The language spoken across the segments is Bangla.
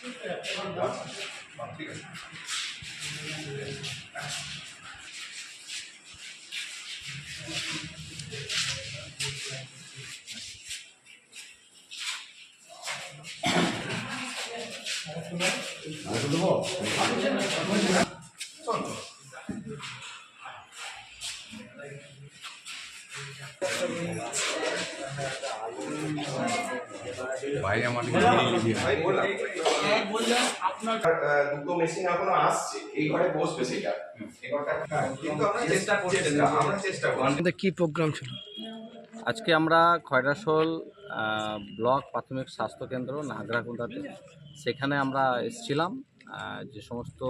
ঠিক আছে ভাই আমার ভাই বললাম। আর, দুটো মেশিন এখনও আসছে। এই ঘরে বসবে সেটা। এই ঘরটা কিন্তু আমরা চেষ্টা করছি আমরা চেষ্টা করছি। আমাদের কি প্রোগ্রাম ছিল? আজকে আমরা খয়রাসোল ব্লক প্রাথমিক স্বাস্থ্যকেন্দ্র নাগরাকুন্দাতে সেখানে আমরা এসেছিলাম। যে সমস্ত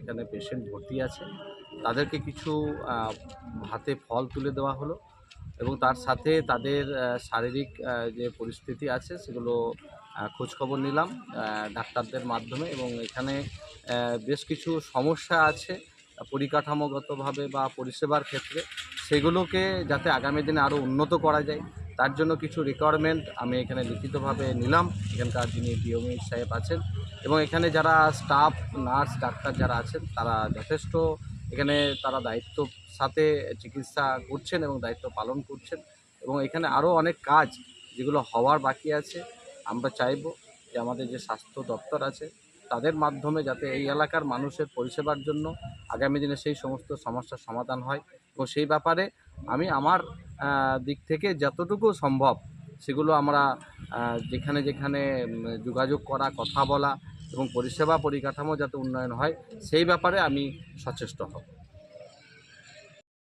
এখানে পেশেন্ট ভর্তি আছে তাদেরকে কিছু হাতে ফল তুলে দেওয়া হলো। এবং তার সাথে তাদের শারীরিক যে পরিস্থিতি আছে সেগুলো খোঁজখবর নিলাম ডাক্তারদের মাধ্যমে এবং এখানে বেশ কিছু সমস্যা আছে পরিকাঠামোগতভাবে বা পরিষেবার ক্ষেত্রে। সেগুলোকে যাতে আগামী দিনে আরও উন্নত করা যায়, তার জন্য কিছু রিকোয়ারমেন্ট আমি এখানে লিখিতভাবে নিলাম। এখানকার যিনি ডিওমি সাহেব আছেন এবং এখানে যারা স্টাফ নার্স ডাক্তার যারা আছেন, তারা যথেষ্ট এখানে তারা দায়িত্ব সাথে চিকিৎসা করছেন এবং দায়িত্ব পালন করছেন। এবং এখানে আরও অনেক কাজ যেগুলো হওয়ার বাকি আছে। আমরা চাইব যে আমাদের যে স্বাস্থ্য দপ্তর আছে, তাদের মাধ্যমে যাতে এই এলাকার মানুষের পরিষেবার জন্য আগামী দিনে সেই সমস্ত সমস্যার সমাধান হয়। এবং সেই ব্যাপারে আমি আমার দিক থেকে যতটুকু সম্ভব সেগুলো আমরা যেখানে যেখানে যোগাযোগ করা, কথা বলা এবং পরিষেবা পরিকাঠামো যাতে উন্নয়ন হয় সেই ব্যাপারে আমি সচেষ্ট হব।